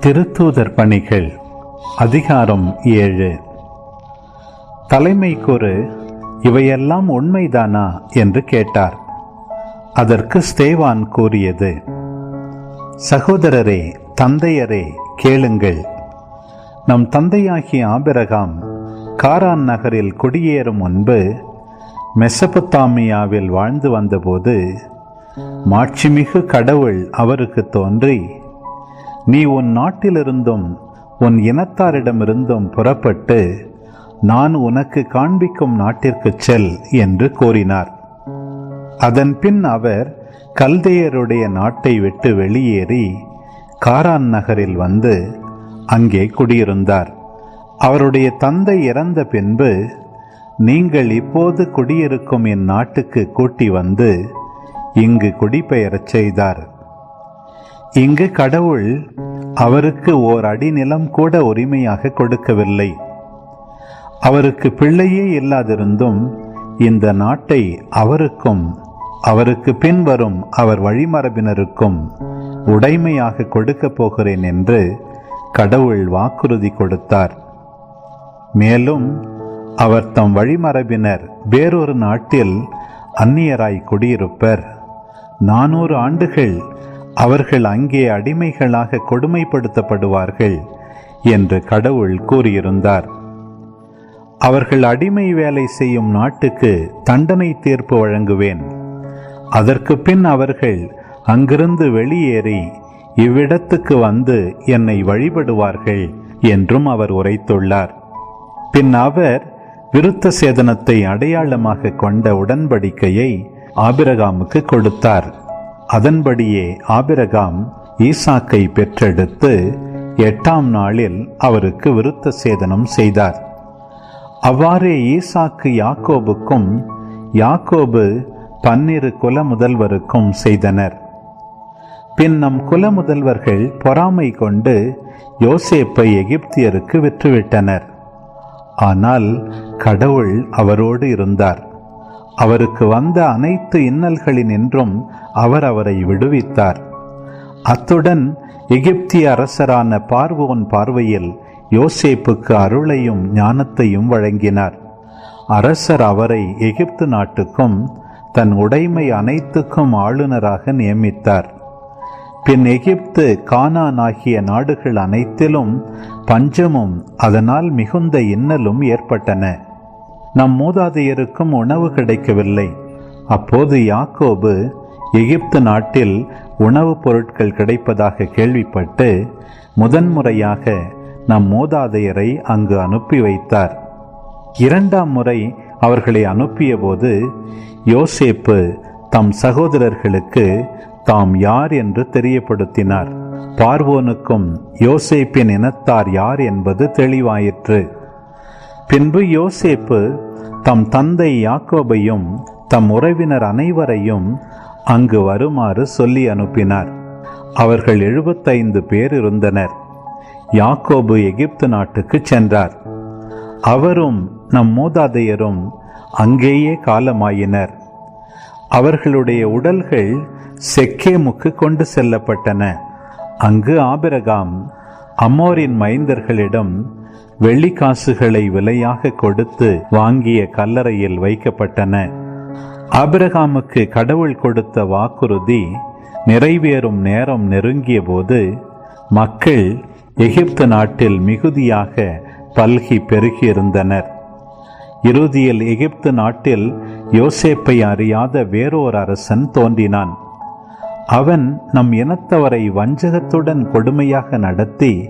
திருத்தூதர் பணிகள் அதிகாரம் ஏழு. தலைமை கூறு இவையெல்லாம் உண்மைதானா? என்று கேட்டார். அதற்கு ஸ்தேவான் கூறியது சகோதரரே தந்தையரே கேளுங்கள். நம் தந்தையாகிய ஆபிரகாம் காரான் நகரில் குடியேறும் முன்பு மெசபத்தாமியாவில் வாழ்ந்து வந்தபோது மாட்சிமிகு கடவுள் அவருக்கு தோன்றி நீ உன் நாட்டிலிருந்தும் உன் இனத்தாரிடமிருந்தும் புறப்பட்டு நான் உனக்கு காண்பிக்கும் நாட்டிற்குச் செல் என்று கூறினார். அதன் பின் அவர் கல்தையருடைய நாட்டை விட்டு வெளியேறி காரான் நகரில் வந்து அங்கே குடியிருந்தார். அவருடைய தந்தை இறந்த பின்பு நீங்கள் இப்போது குடியிருக்கும் என் நாட்டுக்கு கூட்டி வந்து இங்கு குடிபெயரச் செய்தார். இங்கு கடவுள் அவருக்கு ஓர் அடி நிலம் கூட உரிமையாக கொடுக்கவில்லை. அவருக்கு பிள்ளையே இல்லாதிருந்தும் இந்த நாட்டை அவருக்கும் அவருக்கு பின்வரும் அவர் வழிமரபினருக்கும் உடைமையாக கொடுக்கப் போகிறேன் என்று கடவுள் வாக்குறுதி கொடுத்தார். மேலும் அவர் தம் வழிமரபினர் வேறொரு நாட்டில் அந்நியராய் குடியிருப்பர். நானூறு ஆண்டுகள் அவர்கள் அங்கே அடிமைகளாக கொடுமைப்படுத்தப்படுவார்கள் என்று கடவுள் கூறியிருந்தார். அவர்கள் அடிமை வேலை செய்யும் நாட்டுக்கு தண்டனை தீர்ப்பு வழங்குவேன். அதற்கு பின் அவர்கள் அங்கிருந்து வெளியேறி இவ்விடத்துக்கு வந்து என்னை வழிபடுவார்கள் என்றும் அவர் உரைத்துள்ளார். பின் அவர் விருத்த சேதனத்தை அடையாளமாக கொண்ட உடன்படிக்கையை ஆபிரகாமுக்கு கொடுத்தார். அதன்படியே ஆபிரகாம் ஈசாக்கை பெற்றெடுத்து எட்டாம் நாளில் அவருக்கு விருத்த சேதனம் செய்தார். அவ்வாறே ஈசாக்கு யாக்கோபுக்கும் யாக்கோபு பன்னிரு குல முதல்வருக்கும் செய்தனர். பின் நம் குல முதல்வர்கள் பொறாமை கொண்டு யோசேப்பை எகிப்தியருக்கு விற்றுவிட்டனர். ஆனால் கடவுள் அவரோடு இருந்தார். அவருக்கு வந்த அனைத்து இன்னல்களினின்றும் அவர் அவரை விடுவித்தார். அத்துடன் எகிப்திய அரசரான பார்வோன் பார்வையில் யோசேப்புக்கு அருளையும் ஞானத்தையும் வழங்கினார். அரசர் அவரை எகிப்து நாட்டுக்கும் தன் உடைமை அனைத்துக்கும் ஆளுநராக நியமித்தார். பின் எகிப்து கானான் ஆகிய நாடுகள் அனைத்திலும் பஞ்சமும் அதனால் மிகுந்த இன்னலும் ஏற்பட்டன. நம் மூதாதையருக்கும் உணவு கிடைக்கவில்லை. அப்போது யாக்கோபு எகிப்து நாட்டில் உணவுப் பொருட்கள் கிடைப்பதாக கேள்விப்பட்டு முதன்முறையாக நம் மூதாதையரை அங்கு அனுப்பி வைத்தார். இரண்டாம் முறை அவர்களை அனுப்பியபோது யோசேப்பு தம் சகோதரர்களுக்கு தாம் யார் என்று தெரியப்படுத்தினார். பார்வோனுக்கும் யோசேப்பின் இனத்தார் யார் என்பது தெளிவாயிற்று. பின்பு யோசேப்பு தம் தந்தை யாக்கோபையும் தம் உறவினர் அனைவரையும் அங்கு வருமாறு சொல்லி அனுப்பினார். அவர்கள் எழுபத்தைந்து பேர் இருந்தனர். யாக்கோபு எகிப்து நாட்டுக்கு சென்றார். அவரும் நம் மூதாதையரும் அங்கேயே காலமாயினர். அவர்களுடைய உடல்கள் செக்கேமுக்கு கொண்டு செல்லப்பட்டன. அங்கு ஆபிரகாம் அம்மோரின் மைந்தர்களிடம் வெள்ளிக்காசுகளை விலையாக கொடுத்து வாங்கிய கல்லறையில் வைக்கப்பட்டன. ஆபிரகாமுக்கு கடவுள் கொடுத்த வாக்குறுதி நிறைவேறும் நேரம் நெருங்கிய போது மக்கள் எகிப்து நாட்டில் மிகுதியாக பல்கி பெருகியிருந்தனர். இறுதியில் எகிப்து நாட்டில் யோசேப்பை அறியாத வேறோர் அரசன் தோன்றினான். அவன் நம் இனத்தவரை வஞ்சகத்துடன் கொடுமையாக நடத்தி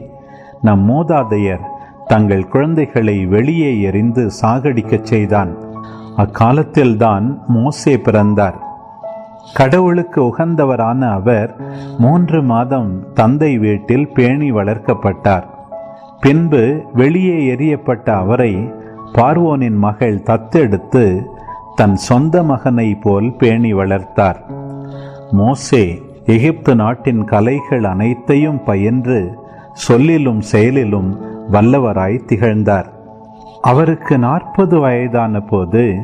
நம் மூதாதையர் தங்கள் குழந்தைகளை வெளியே எறிந்து சாகடிக்கச் செய்தான். அக்காலத்தில்தான் மோசே பிறந்தார். கடவுளுக்கு உகந்தவரான அவர் மூன்று மாதம் தந்தை வீட்டில் பேணி வளர்க்கப்பட்டார். பின்பு வெளியே எரியப்பட்ட அவரை பார்வோனின் மகள் தத்தெடுத்து தன் சொந்த மகனை போல் பேணி வளர்த்தார். மோசே எகிப்து நாட்டின் கலைகள் அனைத்தையும் பயின்று சொல்லிலும் செயலிலும் வல்லவராய் திகழ்ந்தார். அவருக்கு நாற்பது வயதான போது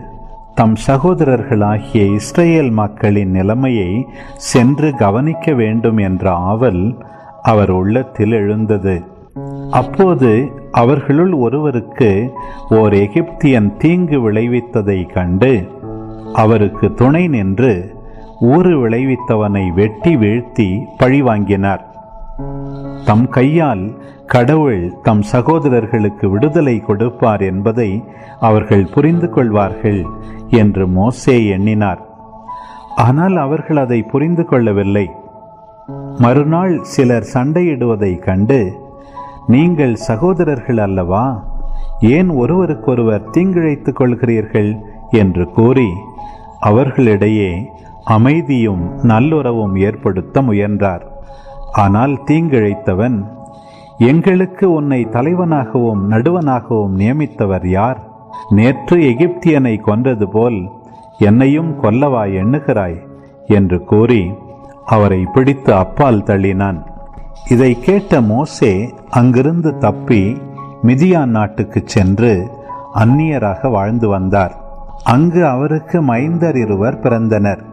தம் சகோதரர்களாகிய இஸ்ரேல் மக்களின் நிலைமையை சென்று கவனிக்க வேண்டும் என்ற ஆவல் அவர் உள்ளத்தில் எழுந்தது. அப்போது அவர்களுள் ஒருவருக்கு ஓர் எகிப்தியன் தீங்கு விளைவித்ததை கண்டு அவருக்கு துணை நின்று ஊறு விளைவித்தவனை வெட்டி வீழ்த்தி பழிவாங்கினார். தம் கையால் கடவுள் தம் சகோதரர்களுக்கு விடுதலை கொடுப்பார் என்பதை அவர்கள் புரிந்து கொள்வார்கள் என்று மோசே எண்ணினார். ஆனால் அவர்கள் அதை புரிந்து கொள்ளவில்லை. மறுநாள் சிலர் சண்டையிடுவதைக் கண்டு நீங்கள் சகோதரர்கள் அல்லவா? ஏன் ஒருவருக்கொருவர் தீங்கிழைத்துக் கொள்கிறீர்கள்? என்று கூறி அவர்களிடையே அமைதியும் நல்லுறவும் ஏற்படுத்த முயன்றார். ஆனால் தீங்கிழைத்தவன் எங்களுக்கு உன்னை தலைவனாகவும் நடுவனாகவும் நியமித்தவர் யார்? நேற்று எகிப்தியனை கொன்றது போல் என்னையும் கொல்லவா எண்ணுகிறாய்? என்று கூறி அவரை பிடித்து அப்பால் தள்ளினான். இதை கேட்ட மோசே அங்கிருந்து தப்பி மிதியான் நாட்டுக்கு சென்று அந்நியராக வாழ்ந்து வந்தார். அங்கு அவருக்கு மைந்தர் இருவர் பிறந்தனர்.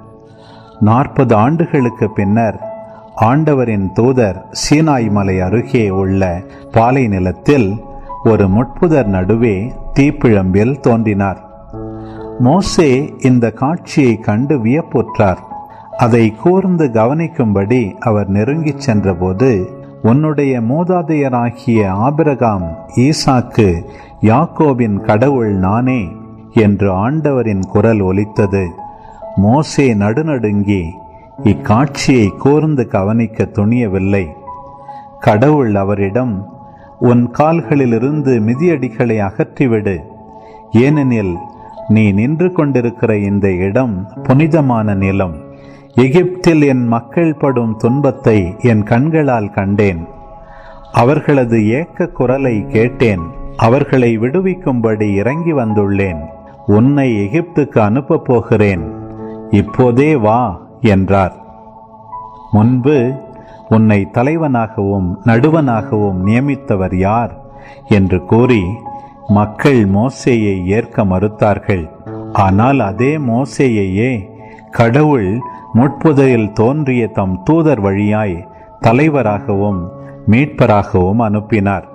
நாற்பது ஆண்டுகளுக்கு பின்னர் ஆண்டவரின் தூதர் சீனாய் மலை அருகே உள்ள பாலை நிலத்தில் ஒரு முட்புதர் நடுவே தீப்பிழம்பில் தோன்றினார். மோசே இந்த காட்சியை கண்டு வியப்புற்றார். அதை கூர்ந்து கவனிக்கும்படி அவர் நெருங்கிச் சென்றபோது உன்னுடைய மூதாதையராகிய ஆபிரகாம் ஈசாக்கு யாக்கோபின் கடவுள் நானே என்று ஆண்டவரின் குரல் ஒலித்தது. மோசே நடுநடுங்கி இக்காட்சியை கூர்ந்து கவனிக்க துணியவில்லை. கடவுள் அவரிடம் உன் கால்களிலிருந்து மிதியடிகளை அகற்றிவிடு. ஏனெனில் நீ நின்று கொண்டிருக்கிற இந்த இடம் புனிதமான நிலம். எகிப்தில் என் மக்கள் படும் துன்பத்தை என் கண்களால் கண்டேன். அவர்களது ஏக்க குரலை கேட்டேன். அவர்களை விடுவிக்கும்படி இறங்கி வந்துள்ளேன். உன்னை எகிப்துக்கு அனுப்பப் போகிறேன். இப்போதே வா. என்றார். முன்பு உன்னை தலைவனாகவும் நடுவனாகவும் நியமித்தவர் யார்? என்று கூறி மக்கள் மோசேயை ஏற்க மறுத்தார்கள். ஆனால் அதே மோசேயையே கடவுள் முட்புதையில் தோன்றிய தம் தூதர் வழியாய் தலைவராகவும் மீட்பராகவும் அனுப்பினார்.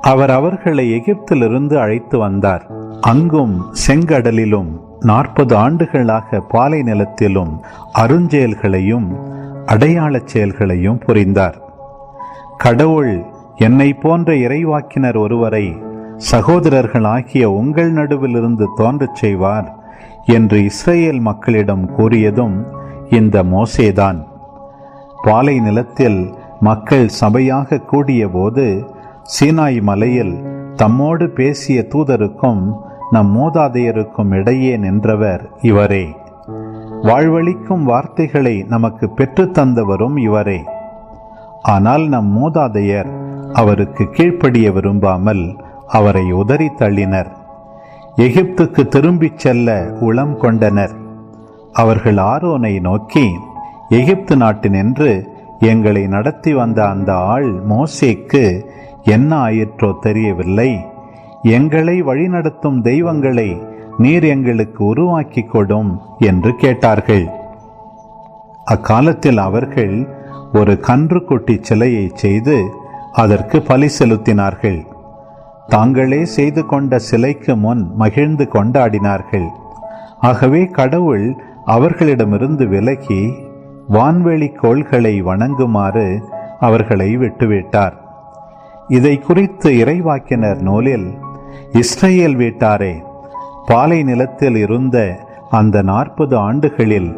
அவர் அவர்களை எகிப்திலிருந்து அழைத்து வந்தார். அங்கும் செங்கடலிலும் நாற்பது ஆண்டுகளாக பாலை நிலத்திலும் அருஞ்செயல்களையும் அடையாளச் செயல்களையும் புரிந்தார். கடவுள் என்னை போன்ற இறைவாக்கினர் ஒருவரை சகோதரர்களாகிய உங்கள் நடுவிலிருந்து தோன்றச் செய்வார் என்று இஸ்ரேல் மக்களிடம் கூறியதும் இந்த மோசேதான். பாலை நிலத்தில் மக்கள் சபையாக கூடியபோது சீனாய் மலையில் தம்மோடு பேசிய தூதருக்கும் நம் மூதாதையருக்கும் இடையே நின்றவர் இவரே. வாழ்வழிக்கும் வார்த்தைகளை நமக்கு பெற்றுத்தந்தவரும் இவரே. ஆனால் நம் மூதாதையர் அவருக்கு கீழ்ப்படிய விரும்பாமல் அவரை உதறி தள்ளினர். எகிப்துக்கு திரும்பிச் செல்ல உளம் கொண்டனர். அவர்கள் ஆரோனை நோக்கி எகிப்து நாட்டினின்று எங்களை நடத்தி வந்த அந்த ஆள் மோசேக்கு என்ன ஆயிற்றோ தெரியவில்லை. எங்களை வழிநடத்தும் தெய்வங்களை நீர் எங்களுக்கு உருவாக்கி கொடும் என்று கேட்டார்கள். அக்காலத்தில் அவர்கள் ஒரு கன்றுக்குட்டி சிலையை செய்து அதற்கு பலி செலுத்தினார்கள். தாங்களே செய்து கொண்ட சிலைக்கு முன் மகிழ்ந்து கொண்டாடினார்கள். ஆகவே கடவுள் அவர்களிடமிருந்து விலகி வான்வெளி கோள்களை வணங்குமாறு அவர்களை விட்டுவிட்டார். இதை குறித்து இறைவாக்கினர் நூலில் இஸ்ரேல் வீட்டாரே பாலை நிலத்தில் இருந்த அந்த நாற்பது ஆண்டுகளில்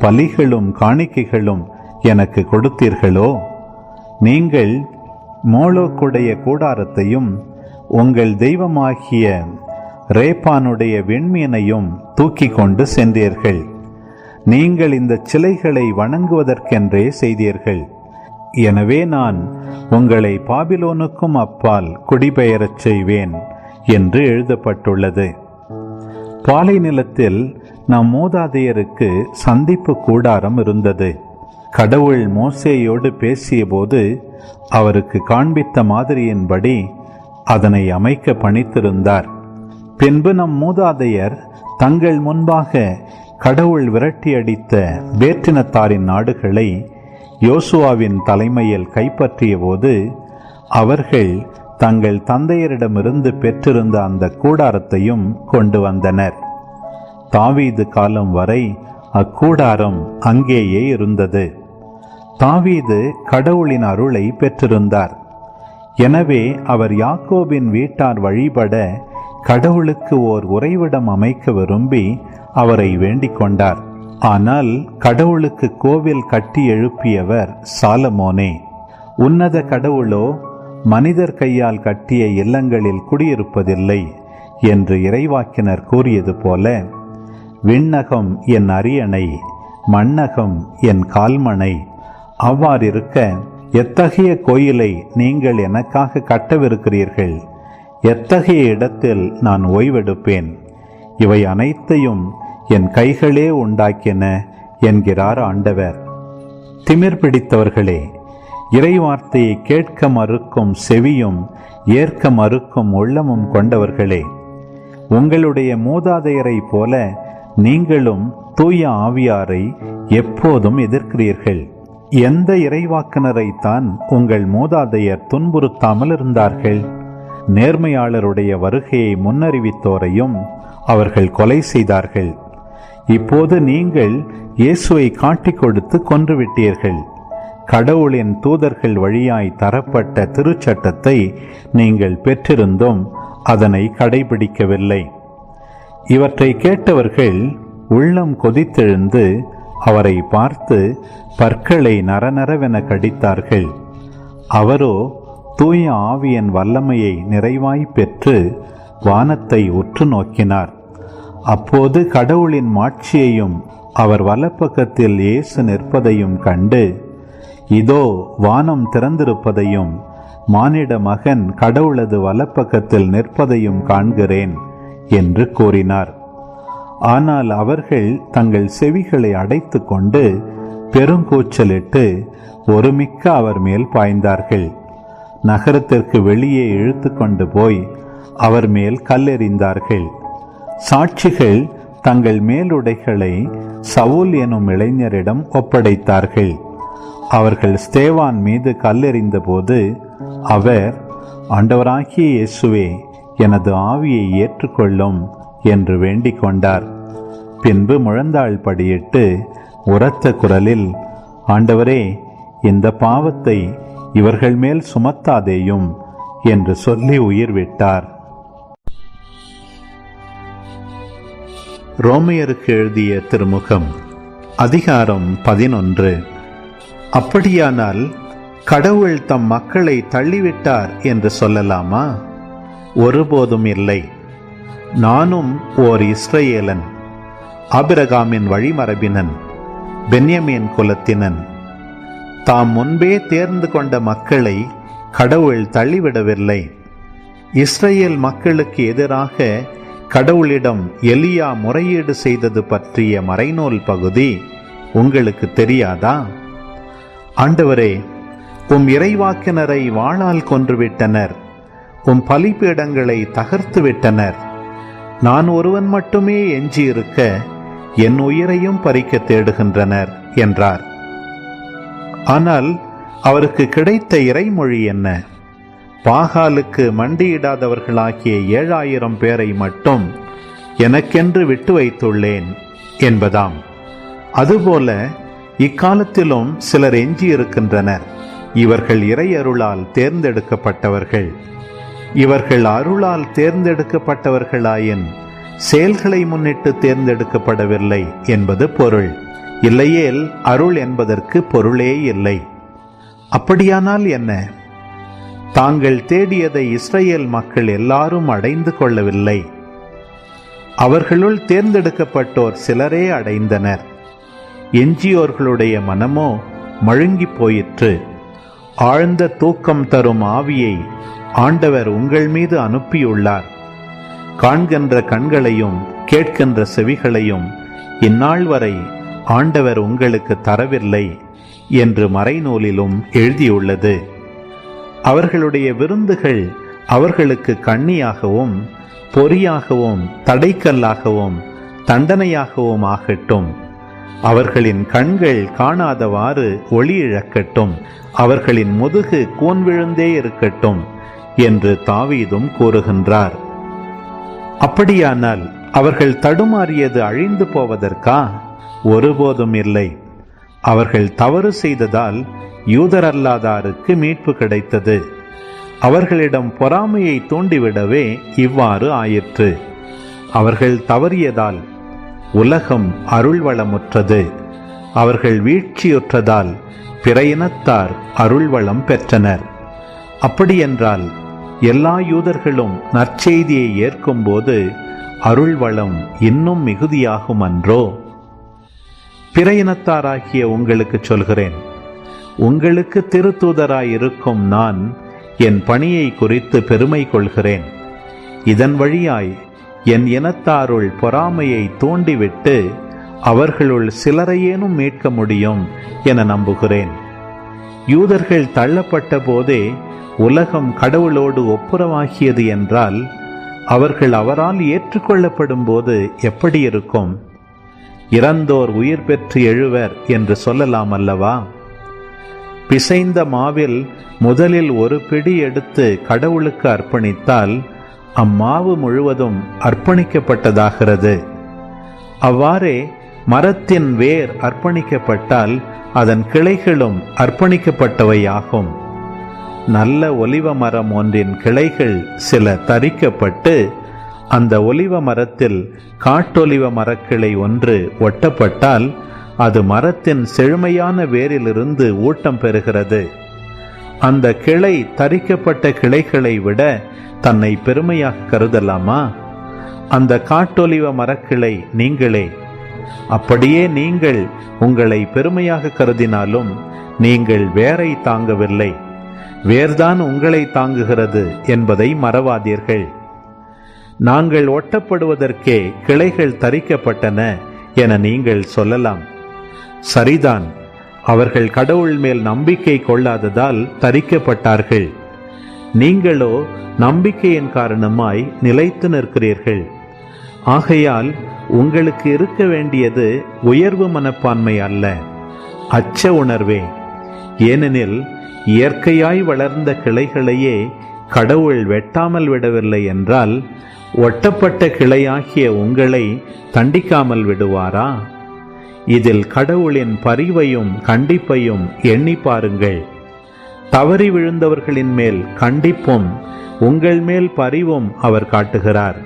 பலிகளும் காணிக்கைகளும் எனக்கு கொடுத்தீர்களோ? நீங்கள் மோலோக்குடைய கூடாரத்தையும் உங்கள் தெய்வமாகிய ரேப்பானுடைய விண்மீனையும் தூக்கி கொண்டு சென்றீர்கள். நீங்கள் இந்த சிலைகளை வணங்குவதற்கென்றே செய்தீர்கள். எனவே நான் உங்களை பாபிலோனுக்கும் அப்பால் குடிபெயரச் செய்வேன். என்று எழுதப்பட்டுள்ளது. பாலை நிலத்தில் நம் மூதாதையருக்கு சந்திப்பு கூடாரம் இருந்தது. கடவுள் மோசேயோடு பேசியபோது அவருக்கு காண்பித்த மாதிரியின்படி அதனை அமைக்க பணித்திருந்தார். பின்பு நம் மூதாதையர் தங்கள் முன்பாக கடவுள் விரட்டியடித்த வேற்றினத்தாரின் நாடுகளை யோசுவாவின் தலைமையில் கைப்பற்றியபோது அவர்கள் தங்கள் தந்தையரிடமிருந்து பெற்றிருந்த அந்த கூடாரத்தையும் கொண்டு வந்தனர். தாவீது காலம் வரை அக்கூடாரம் அங்கேயே இருந்தது. தாவீது கடவுளின் அருளை பெற்றிருந்தார். எனவே அவர் யாக்கோபின் வீட்டார் வழிபட கடவுளுக்கு ஓர் உறைவிடம் அமைக்க விரும்பி அவரை வேண்டிக் கொண்டார். ஆனால் கடவுளுக்கு கோவில் கட்டி எழுப்பியவர் சாலமோனே. உன்னத கடவுளோ மனிதர் கையால் கட்டிய இல்லங்களில் குடியிருப்பதில்லை என்று இறைவாக்கினர் கூறியது போல விண்ணகம் என் அரியணை மண்ணகம் என் கால்மனை அவ்வாறிருக்க எத்தகைய கோயிலை நீங்கள் எனக்காக கட்டவிருக்கிறீர்கள்? எத்தகைய இடத்தில் நான் ஓய்வெடுப்பேன்? இவை அனைத்தையும் என் கைகளே உண்டாக்கின என்கிறார் ஆண்டவர். திமிர் பிடித்தவர்களே இறைவார்த்தையை கேட்க மறுக்கும் செவியும் ஏற்க மறுக்கும் உள்ளமும் கொண்டவர்களே உங்களுடைய மூதாதையரை போல நீங்களும் தூய ஆவியாரை எப்போதும் எதிர்க்கிறீர்கள். எந்த இறைவாக்கினரைத்தான் உங்கள் மூதாதையர் துன்புறுத்தாமல் இருந்தார்கள்? நேர்மையாளருடைய வருகையை முன்னறிவித்தோரையும் அவர்கள் கொலை செய்தார்கள். இப்போது நீங்கள் இயேசுவை காட்டிக் கொடுத்து கொன்றுவிட்டீர்கள் கடவுளின் தூதர்கள் வழியாய் தரப்பட்ட திருச்சட்டத்தை நீங்கள் பெற்றிருந்தும் அதனை கடைபிடிக்கவில்லை. இவற்றை கேட்டவர்கள் உள்ளம் கொதித்தெழுந்து அவரை பார்த்து பற்களை நரநரவென கடித்தார்கள். அவரோ தூய ஆவியன் வல்லமையை நிறைவாய் பெற்று வானத்தை உற்று நோக்கினார். அப்போது கடவுளின் மாட்சியையும் அவர் வலப்பக்கத்தில் இயேசு நிற்பதையும் கண்டு இதோ வானம் திறந்திருப்பதையும் மானிட மகன் கடவுளது வலப்பக்கத்தில் நிற்பதையும் காண்கிறேன் என்று கூறினார். ஆனால் அவர்கள் தங்கள் செவிகளை அடைத்து கொண்டு பெருங்கூச்சலிட்டு ஒருமிக்க அவர் மேல் பாய்ந்தார்கள். நகரத்திற்கு வெளியே இழுத்து கொண்டு போய் அவர் மேல் கல்லெறிந்தார்கள். சாட்சிகள் தங்கள் மேலுடைகளை சவுல் எனும் இளைஞரிடம் ஒப்படைத்தார்கள். அவர்கள் ஸ்தேவான் மீது கல்லெறிந்த போது அவர் ஆண்டவராகிய இயேசுவே எனது ஆவியை ஏற்றுக்கொள்ளும் என்று வேண்டிக் கொண்டார். பின்பு முழந்தாள் படியிட்டு உரத்த குரலில் ஆண்டவரே இந்த பாவத்தை இவர்கள் மேல் சுமத்தாதேயும் என்று சொல்லி உயிர் விட்டார் ரோமையருக்கு எழுதிய திருமுகம் அதிகாரம் பதினொன்று. அப்படியானால் கடவுள் தம் மக்களை தள்ளிவிட்டார் என்று சொல்லலாமா? ஒருபோதும் இல்லை. நானும் ஓர் இஸ்ரேலன் ஆபிரகாமின் வழிமரபினன் பென்யமீன் குலத்தினன். தாம் முன்பே தேர்ந்து கொண்ட மக்களை கடவுள் தள்ளிவிடவில்லை. இஸ்ரேல் மக்களுக்கு எதிராக கடவுளிடம் எலியா முறையீடு செய்தது பற்றிய மறைநூல் பகுதி உங்களுக்கு தெரியாதா? ஆண்டவரே உம் இறைவாக்கினரை வாளால் கொன்றுவிட்டனர். உம் பலிப்பீடங்களை தகர்த்து விட்டனர் நான் ஒருவன் மட்டுமே எஞ்சியிருக்க என் உயிரையும் பறிக்க தேடுகின்றனர் என்றார். ஆனால் அவருக்கு கிடைத்த இறைமொழி என்ன? பாகாலுக்கு மண்டியிடாதவர்களாகிய ஏழாயிரம் பேரை மட்டும் எனக்கென்று விட்டு வைத்துள்ளேன் என்பதாம். அதுபோல இக்காலத்திலும் சிலர் எஞ்சியிருக்கின்றனர். இவர்கள் இறை அருளால் தேர்ந்தெடுக்கப்பட்டவர்கள். இவர்கள் அருளால் தேர்ந்தெடுக்கப்பட்டவர்களாயின் செயல்களை முன்னிட்டு தேர்ந்தெடுக்கப்படவில்லை என்பது பொருள். இல்லையேல் அருள் என்பதற்கு பொருளே இல்லை. அப்படியானால் என்ன? தாங்கள் தேடியதை இஸ்ரேல் மக்கள் எல்லாரும் அடைந்து கொள்ளவில்லை. அவர்களுள் தேர்ந்தெடுக்கப்பட்டோர் சிலரே அடைந்தனர். எஞ்சியோர்களுடைய மனமோ மழுங்கி போயிற்று. ஆழ்ந்த தூக்கம் தரும் ஆவியை ஆண்டவர் உங்கள் மீது அனுப்பியுள்ளார். காண்கின்ற கண்களையும் கேட்கின்ற செவிகளையும் இந்நாள் வரை ஆண்டவர் உங்களுக்கு தரவில்லை என்று மறைநூலிலும் எழுதியுள்ளது. அவர்களுடைய விருந்துகள் அவர்களுக்கு கண்ணியாகவும் பொறியாகவும் தடைக்கல்லாகவும் தண்டனையாகவும் ஆகட்டும். அவர்களின் கண்கள் காணாதவாறு ஒளி இழக்கட்டும் அவர்களின் முதுகு கூன் விழுந்தே இருக்கட்டும் என்று தாவீதும் கூறுகின்றார். அப்படியானால் அவர்கள் தடுமாறியது அழிந்து போவதற்கா? ஒருபோதும் இல்லை. அவர்கள் தவறு செய்ததால் யூதரல்லாதாருக்கு மீட்பு கிடைத்தது. அவர்களிடம் பொறாமையை தூண்டிவிடவே இவ்வாறு ஆயிற்று. அவர்கள் தவறியதால் உலகம் அருள்வளமுற்றது. அவர்கள் வீழ்ச்சியுற்றதால் பிற இனத்தார் அருள்வளம் பெற்றனர். அப்படியென்றால் எல்லா யூதர்களும் நற்செய்தியை ஏற்கும்போது அருள்வளம் இன்னும் மிகுதியாகும் அன்றோ பிற இனத்தாராகிய உங்களுக்கு சொல்கிறேன். உங்களுக்கு திருத்தூதராயிருக்கும் நான் என் பணியை குறித்து பெருமை கொள்கிறேன். இதன் வழியாய் என் இனத்தாருள் பொறாமையை தூண்டிவிட்டு அவர்களுள் சிலரையேனும் மீட்க முடியும் என நம்புகிறேன். யூதர்கள் தள்ளப்பட்ட போதே உலகம் கடவுளோடு ஒப்புரவாகியது என்றால் அவர்கள் அவரால் ஏற்றுக்கொள்ளப்படும் போது எப்படி இருக்கும்? இறந்தோர் உயிர் பெற்று எழுவர் என்று சொல்லலாம் அல்லவா? பிசைந்த மாவில் முதலில் ஒரு பிடி எடுத்து கடவுளுக்கு அர்ப்பணித்தால் அம்மாவு முழுவதும் அர்ப்பணிக்கப்பட்டதாகிறது. அவ்வாறே மரத்தின் வேர் அர்ப்பணிக்கப்பட்டால் அதன் கிளைகளும் அர்ப்பணிக்கப்பட்டவையாகும். நல்ல ஒலிவ மரம் ஒன்றின் கிளைகள் சில தரிக்கப்பட்டு அந்த ஒலிவ மரத்தில் காட்டொலிவ மரக்கிளை ஒன்று ஒட்டப்பட்டால் அது மரத்தின் செழுமையான வேரிலிருந்து ஊட்டம் பெறுகிறது. அந்த கிளை தரிக்கப்பட்ட கிளைகளை விட தன்னை பெருமையாக கருதலாமா? அந்த காட்டொலிவ மரக்கிளை நீங்களே. அப்படியே நீங்கள் உங்களை பெருமையாக கருதினாலும் நீங்கள் வேரை தாங்கவில்லை. வேர்தான் உங்களை தாங்குகிறது என்பதை மறவாதீர்கள். நாங்கள் ஒட்டப்படுவதற்கே கிளைகள் தரிக்கப்பட்டன என நீங்கள் சொல்லலாம். சரிதான். அவர்கள் கடவுள் மேல் நம்பிக்கை கொள்ளாததால் தரிக்கப்பட்டார்கள். நீங்களோ நம்பிக்கையின் காரணமாய் நிலைத்து நிற்கிறீர்கள். ஆகையால் உங்களுக்கு இருக்க வேண்டியது உயர்வு மனப்பான்மை அல்ல. அச்ச உணர்வே. ஏனெனில் இயற்கையாய் வளர்ந்த கிளைகளையே கடவுள் வெட்டாமல் விடவில்லை என்றால் ஒட்டப்பட்ட கிளையாகிய உங்களை தண்டிக்காமல் விடுவாரா? இதில் கடவுளின் பரிவையும் கண்டிப்பையும் எண்ணி பாருங்கள். தவறி விழுந்தவர்களின் மேல் கண்டிப்பும் உங்கள் மேல் பரிவும் அவர் காட்டுகிறார்.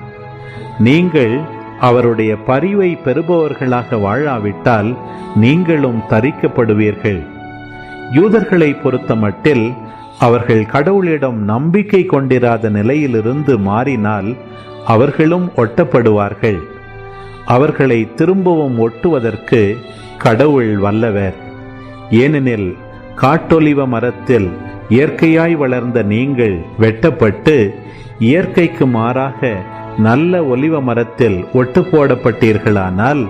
நீங்கள் அவருடைய பரிவை பெறுபவர்களாக வாழாவிட்டால் நீங்களும் தரிக்கப்படுவீர்கள். யூதர்களை பொறுத்தமட்டில் அவர்கள் கடவுளிடம் நம்பிக்கை கொண்டிராத நிலையிலிருந்து மாறினால் அவர்களும் ஒட்டப்படுவார்கள். அவர்களை திரும்பவும் ஒட்டுவதற்கு கடவுள் வல்லவர். ஏனெனில் காட்டொலிவ மரத்தில் இயற்கையாய் வளர்ந்த நீங்கள் வெட்டப்பட்டு இயற்கைக்கு மாறாக நல்ல ஒலிவ மரத்தில் ஒட்டு போடப்பட்டீர்களானால்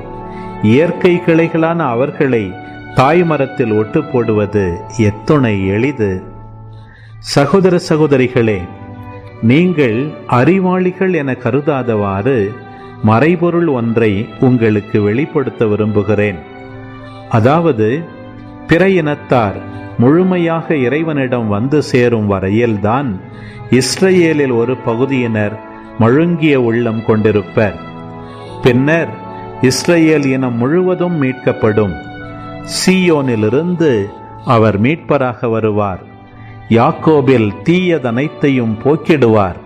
இயற்கை கிளைகளான அவர்களை தாய் மரத்தில் ஒட்டு போடுவது எத்துணை எளிது. சகோதர சகோதரிகளே நீங்கள் அறிவாளிகள் என கருதாதவாறு மறைபொருள் ஒன்றை உங்களுக்கு வெளிப்படுத்த விரும்புகிறேன். அதாவது பிற இனத்தார் முழுமையாக இறைவனிடம் வந்து சேரும் வரையில்தான் இஸ்ரேலில் ஒரு பகுதியினர் மழுங்கிய உள்ளம் கொண்டிருப்பர். பின்னர் இஸ்ரேல் இனம் முழுவதும் மீட்கப்படும். சீயோனிலிருந்து அவர் மீட்பராக வருவார். யாக்கோபில் தீயதனைத்தையும் போக்கிடுவார்.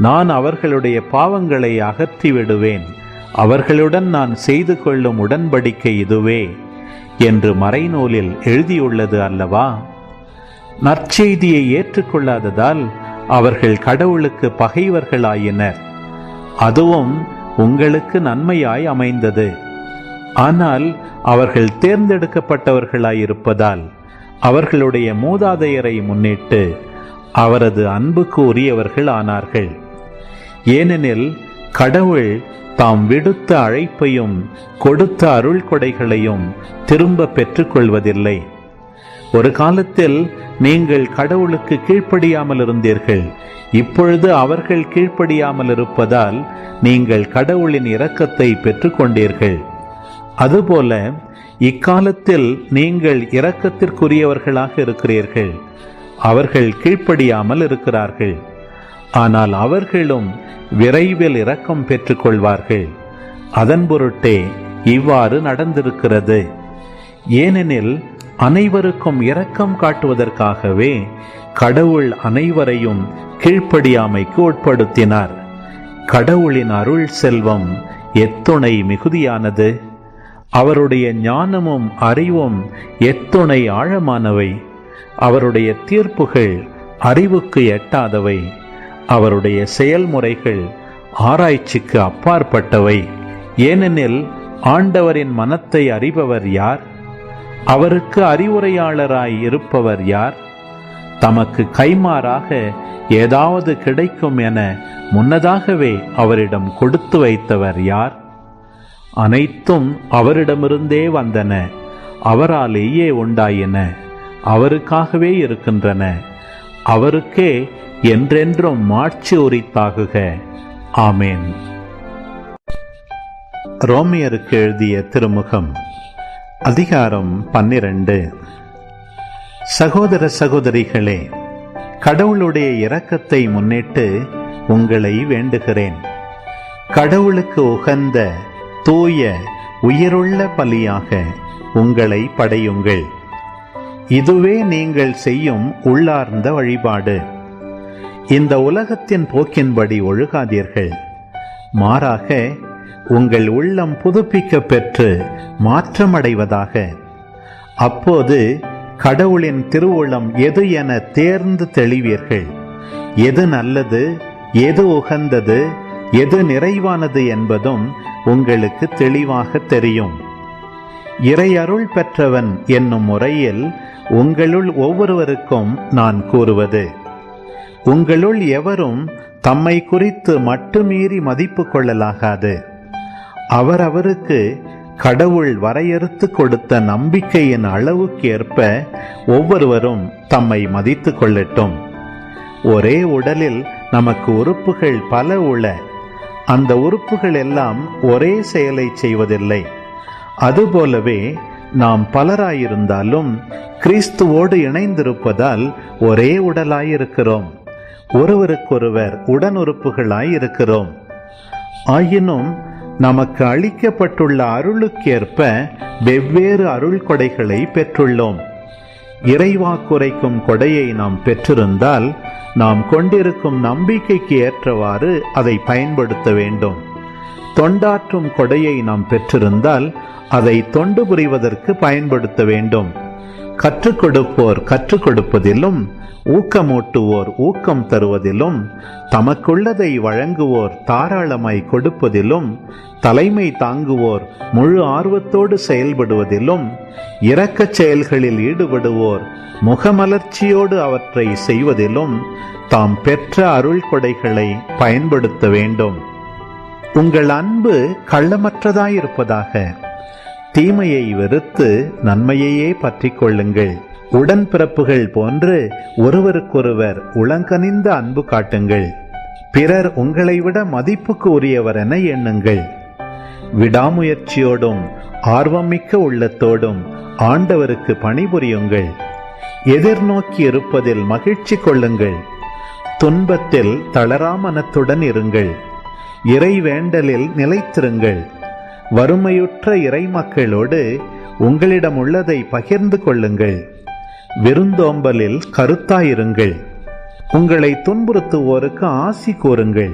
நான் அவர்களுடைய பாவங்களை அகற்றி விடுவேன் அவர்களுடன் நான் செய்து கொள்ளும் உடன்படிக்கை இதுவே என்று மறைநூலில் எழுதியுள்ளது அல்லவா? நற்செய்தியை ஏற்றுக்கொள்ளாததால் அவர்கள் கடவுளுக்கு பகைவர்களாயினர். அதுவும் உங்களுக்கு நன்மையாய் அமைந்தது. ஆனால் அவர்கள் தேர்ந்தெடுக்கப்பட்டவர்களாயிருப்பதால் அவர்களுடைய மூதாதையரை முன்னிட்டு அவரது அன்புக்கு உரியவர்கள் ஆனார்கள் ஏனெனில் கடவுள் தாம் விடுத்த அழைப்பையும் கொடுத்த அருள் கொடைகளையும் திரும்ப பெற்றுக்கொள்வதில்லை. ஒரு காலத்தில் நீங்கள் கடவுளுக்கு கீழ்ப்படியாமல் இருந்தீர்கள். இப்பொழுது அவர்கள் கீழ்ப்படியாமல் இருப்பதால் நீங்கள் கடவுளின் இரக்கத்தை பெற்றுக்கொண்டீர்கள். அதுபோல இக்காலத்தில் நீங்கள் இரக்கத்திற்குரியவர்களாக இருக்கிறீர்கள். அவர்கள் கீழ்ப்படியாமல் இருக்கிறார்கள். ஆனால் அவர்களும் விரைவில் இரக்கம் பெற்றுக்கொள்வார்கள். அதன் பொருட்டே இவ்வாறு நடந்திருக்கிறது. ஏனெனில் அனைவருக்கும் இரக்கம் காட்டுவதற்காகவே கடவுள் அனைவரையும் கீழ்ப்படியாமைக்கு உட்படுத்தினார். கடவுளின் அருள் செல்வம் எத்துணை மிகுதியானது. அவருடைய ஞானமும் அறிவும் எத்துணை ஆழமானவை. அவருடைய தீர்ப்புகள் அறிவுக்கு எட்டாதவை. அவருடைய செயல்முறைகள் ஆராய்ச்சிக்கு அப்பாற்பட்டவை. ஏனெனில் ஆண்டவரின் மனத்தை அறிபவர் யார்? அவருக்கு அறிவுரையாளராய் இருப்பவர் யார்? தமக்கு கைமாறாக ஏதாவது கிடைக்கும் என முன்னதாகவே அவரிடம் கொடுத்து வைத்தவர் யார்? அனைத்தும் அவரிடமிருந்தே வந்தன. அவராலேயே உண்டாயின. அவருக்காகவே இருக்கின்றன. அவருக்கே என்றென்றும் மாட்சி உரித்தாகுக. ஆமேன். ரோமியருக்கு எழுதிய திருமுகம் அதிகாரம் பன்னிரண்டு. சகோதர சகோதரிகளே கடவுளுடைய இரக்கத்தை முன்னிட்டு உங்களை வேண்டுகிறேன். கடவுளுக்கு உகந்த தூய உயிருள்ள பலியாக உங்களை படையுங்கள். இதுவே நீங்கள் செய்யும் உள்ளார்ந்த வழிபாடு. இந்த உலகத்தின் போக்கின்படி ஒழுகாதீர்கள். மாறாக உங்கள் உள்ளம் புதுப்பிக்க பெற்று மாற்றமடைவதாக. அப்போது கடவுளின் திருவுளம் எது என தேர்ந்து தெளிவீர்கள். எது நல்லது எது உகந்தது எது நிறைவானது என்பதும் உங்களுக்கு தெளிவாக தெரியும். இறையருள் பெற்றவன் என்னும் முறையில் உங்களுள் ஒவ்வொருவருக்கும் நான் கூறுவது. உங்களுள் எவரும் தம்மை குறித்து மட்டுமீறி மதிப்பு கொள்ளலாகாது. அவரவருக்கு கடவுள் வரையறுத்து கொடுத்த நம்பிக்கையின் அளவுக்கேற்ப ஒவ்வொருவரும் தம்மை மதித்து கொள்ளட்டும். ஒரே உடலில் நமக்கு உறுப்புகள் பல உள அந்த உறுப்புகள் எல்லாம் ஒரே செயலை செய்வதில்லை. அதுபோலவே நாம் பலராயிருந்தாலும் கிறிஸ்துவோடு இணைந்திருப்பதால் ஒரே உடலாயிருக்கிறோம். ஒருவருக்கொருவர் உடனுறுப்புகளாயிருக்கிறோம். ஆயினும் நமக்கு அளிக்கப்பட்டுள்ள அருளுக்கேற்ப வெவ்வேறு அருள் கொடைகளை பெற்றுள்ளோம். இறைவாக்குரைக்கும் கொடையை நாம் பெற்றிருந்தால் நாம் கொண்டிருக்கும் நம்பிக்கைக்கு ஏற்றவாறு அதை பயன்படுத்த வேண்டும். தொண்டாற்றும் கொடையை நாம் பெற்றிருந்தால் அதை தொண்டு புரிவதற்கு பயன்படுத்த வேண்டும். கற்றுக் கொடுப்போர் கற்றுக் கொடுப்பதிலும் ஊக்கமூட்டுவோர் ஊக்கம் தருவதிலும் தமக்குள்ளதை வழங்குவோர் தாராளமாய் கொடுப்பதிலும் தலைமை தாங்குவோர் முழு ஆர்வத்தோடு செயல்படுவதிலும் இரக்கச் செயல்களில் ஈடுபடுவோர் முகமலர்ச்சியோடு அவற்றை செய்வதிலும் தாம் பெற்ற அருள் கொடைகளை பயன்படுத்த வேண்டும். உங்கள் அன்பு கள்ளமற்றதாயிருப்பதாக தீமையை வெறுத்து நன்மையையே பற்றிக் கொள்ளுங்கள். உடன்பிறப்புகள் போன்று ஒருவருக்கொருவர் உளங்கனிந்த அன்பு காட்டுங்கள். பிறர் உங்களை விட மதிப்புக்கு உரியவர் என எண்ணுங்கள். விடாமுயற்சியோடும் ஆர்வமிக்க உள்ளத்தோடும் ஆண்டவருக்கு பணிபுரியுங்கள். எதிர்நோக்கி இருப்பதில் மகிழ்ச்சி கொள்ளுங்கள். துன்பத்தில் தளராமனத்துடன் இருங்கள். இறைவேண்டலில் நிலைத்திருங்கள். வறுமையுற்ற இறைமக்களோடு உங்களிடம் உள்ளதை பகிர்ந்து கொள்ளுங்கள். விருந்தோம்பலில் கருத்தாயிருங்கள். உங்களை துன்புறுத்துவோருக்கு ஆசி கூறுங்கள்.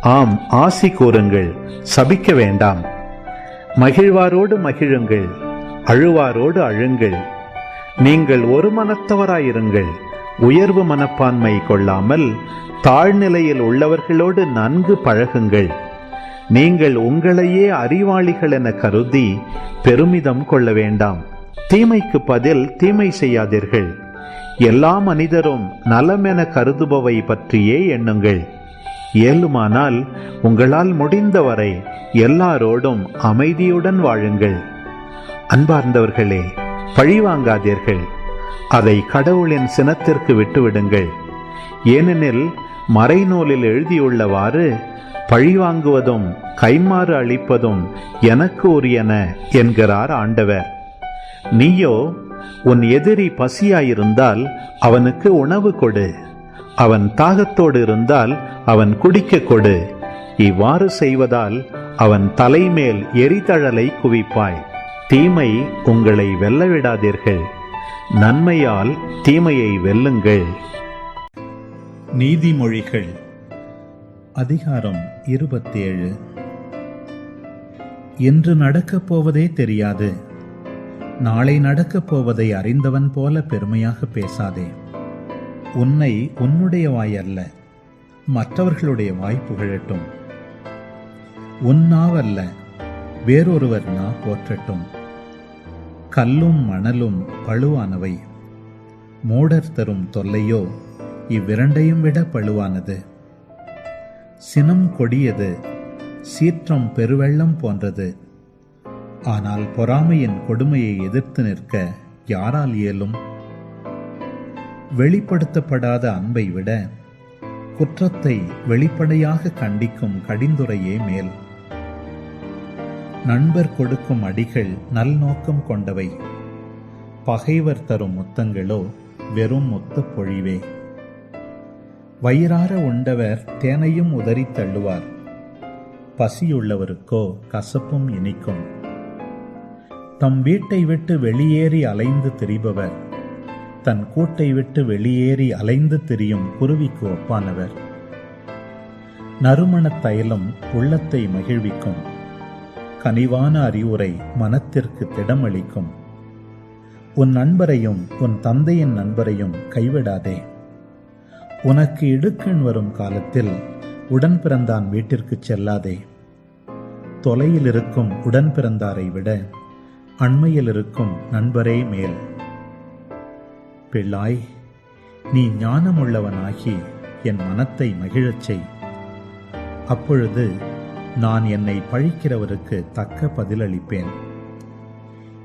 ஆம் ஆசி கூறுங்கள். சபிக்க வேண்டாம். மகிழ்வாரோடு மகிழுங்கள். அழுவாரோடு அழுங்கள். நீங்கள் ஒரு மனத்தவராயிருங்கள். உயர்வு மனப்பான்மை கொள்ளாமல் தாழ்நிலையில் உள்ளவர்களோடு நன்கு பழகுங்கள். நீங்கள் உங்களையே அறிவாளிகள் என கருதி பெருமிதம் கொள்ள வேண்டாம். தீமைக்கு பதில் தீமை செய்யாதீர்கள். எல்லா மனிதரும் நலம் என கருதுபவை பற்றியே எண்ணுங்கள். இயலுமானால் உங்களால் முடிந்தவரை எல்லாரோடும் அமைதியுடன் வாழுங்கள். அன்பார்ந்தவர்களே பழிவாங்காதீர்கள். அதை கடவுளின் சினத்திற்கு விட்டுவிடுங்கள். ஏனெனில் மறைநூலில் எழுதியுள்ளவாறு பழிவாங்குவதும் கைமாறு அளிப்பதும் எனக்கு உரியன என்கிறார் ஆண்டவர். நீயோ உன் எதிரி பசியாயிருந்தால் அவனுக்கு உணவு கொடு. அவன் தாகத்தோடு இருந்தால் அவன் குடிக்க கொடு. இவ்வாறு செய்வதால் அவன் தலைமேல் எரிதழலை குவிப்பாய். தீமை உங்களை வெல்லவிடாதீர்கள். நன்மையால் தீமையை வெல்லுங்கள். நீதிமொழிகள். அதிகாரம் இருபத்தேழு. இன்று நடக்கப் போவதே தெரியாது. நாளை நடக்கப் போவதை அறிந்தவன் போல பெருமையாக பேசாதே. உன்னை உன்னுடைய வாய் அல்ல மற்றவர்களுடைய வாய் புகழட்டும். உன் நாவல்ல வேறொருவர் நா போற்றட்டும். கல்லும் மணலும் பழுவானவை. மூடர் தரும் தொல்லையோ இவ்விரண்டையும் விட பழுவானது. சினம் கொடியது சீற்றம் பெருவெள்ளம் போன்றது. ஆனால் பொறாமையின் கொடுமையை எதிர்த்து நிற்க யாரால் இயலும்? வெளிப்படுத்தப்படாத அன்பை விட குற்றத்தை வெளிப்படையாக கண்டிக்கும் கடிந்துரையே மேல். நண்பர் கொடுக்கும் அடிகள் நல்நோக்கம் கொண்டவை. பகைவர் தரும் முத்தங்களோ வெறும் முத்த பொழிவே. வயிறார உண்டவர் தேனையும் உதறித் தள்ளுவார். பசியுள்ளவருக்கோ கசப்பும் இனிக்கும். தம் வீட்டை விட்டு வெளியேறி அலைந்து திரிபவர். தன் கூட்டை விட்டு வெளியேறி அலைந்து திரியும் குருவிக்கு ஒப்பானவர். நறுமணத் தைலம் உள்ளத்தை மகிழ்விக்கும். கனிவான அறிவுரை மனத்திற்கு திடமளிக்கும். உன் நண்பரையும் உன் தந்தையின் நண்பரையும் கைவிடாதே. உனக்கு இடுக்கண் வரும் காலத்தில் உடன் பிறந்தான் வீட்டிற்குச் செல்லாதே. தொலையில் இருக்கும் உடன் பிறந்தாரை விட அண்மையில் இருக்கும் நண்பரே மேல். பிள்ளாய் நீ ஞானமுள்ளவனாகி என் மனத்தை மகிழச் செய். அப்பொழுது நான் என்னை பழிக்கிறவருக்கு தக்க பதிலளிப்பேன்.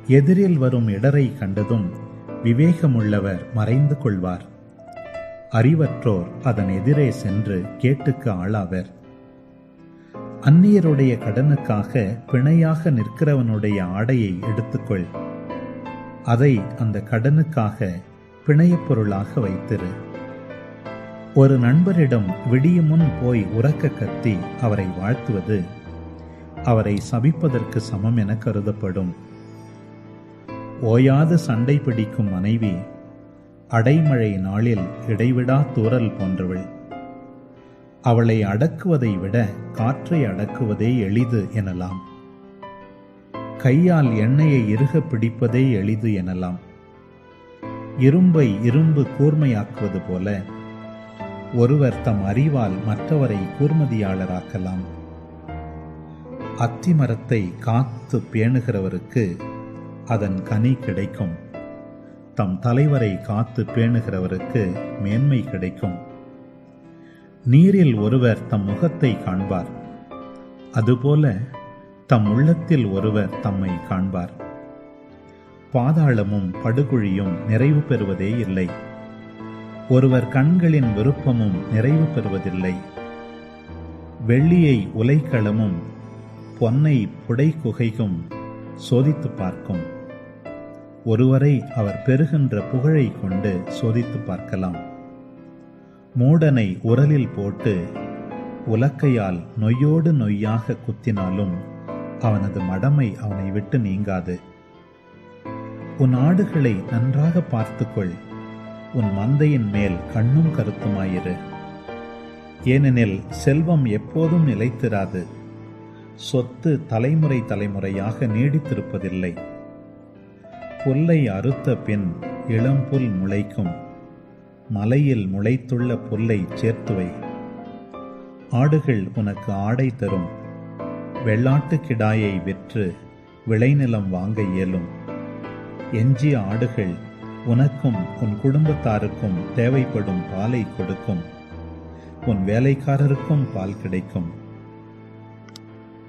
எதிரில் வரும் இடரை கண்டதும் விவேகமுள்ளவர் மறைந்து கொள்வார். அறிவற்றோர் அதன் எதிரே சென்று கேட்டுக்கு ஆளாவர். அந்நியருடைய கடனுக்காக பிணையாக நிற்கிறவனுடைய ஆடையை எடுத்துக்கொள். அதை அந்த கடனுக்காக பிணையப் பொருளாக வைத்திரு. ஒரு நண்பரிடம் விடியுமுன் போய் உறக்க கத்தி அவரை வாழ்த்துவது அவரை சபிப்பதற்கு சமம் என கருதப்படும். ஓயாது சண்டை பிடிக்கும் மனைவி அடைமழை நாளில் இடைவிடா தூறல் போன்றவள். அவளை அடக்குவதை விட காற்றை அடக்குவதே எளிது எனலாம். கையால் எண்ணெயை இறுக பிடிப்பதே எளிது எனலாம். இரும்பை இரும்பு கூர்மையாக்குவது போல ஒருவர் தம் அறிவால் மற்றவரை கூர்மதியாளராக்கலாம். அத்திமரத்தை காத்து பேணுகிறவருக்கு அதன் கனி கிடைக்கும். தம் தலைவரை காத்து பேணுகிறவருக்கு மேன்மை கிடைக்கும். நீரில் ஒருவர் தம் முகத்தை காண்பார். அதுபோல தம் உள்ளத்தில் ஒருவர் தம்மை காண்பார். பாதாளமும் படுகுழியும் நிறைவு பெறுவதே இல்லை. ஒருவர் கண்களின் விருப்பமும் நிறைவு பெறுவதில்லை. வெள்ளியை உலைக்களமும் பொன்னை புடைக்குகையும் சோதித்து பார்க்கும். ஒருவரை அவர் பெறுகின்ற புகழை கொண்டு சோதித்து பார்க்கலாம். மூடனை உரலில் போட்டு உலக்கையால் நொய்யோடு நொய்யாக குத்தினாலும் அவனது மடமை அவனை விட்டு நீங்காது. உன் ஆடுகளை நன்றாக பார்த்துக்கொள். உன் மந்தையின் மேல் கண்ணும் கருத்துமாயிரு. ஏனெனில் செல்வம் எப்போதும் நிலைத்திராது. சொத்து தலைமுறை தலைமுறையாக நீடித்திருப்பதில்லை. புல்லை அறுத்த பின் இளம்புல் முளைக்கும். மலையில் முளைத்துள்ள புல்லை சேர்த்துவை ஆடுகள் உனக்கு ஆடை தரும். வெள்ளாட்டு கிடாயை விற்று விளைநிலம் வாங்க இயலும். எஞ்சிய ஆடுகள் உனக்கும் உன் குடும்பத்தாருக்கும் தேவைப்படும் பாலை கொடுக்கும். உன் வேலைக்காரருக்கும் பால் கிடைக்கும்.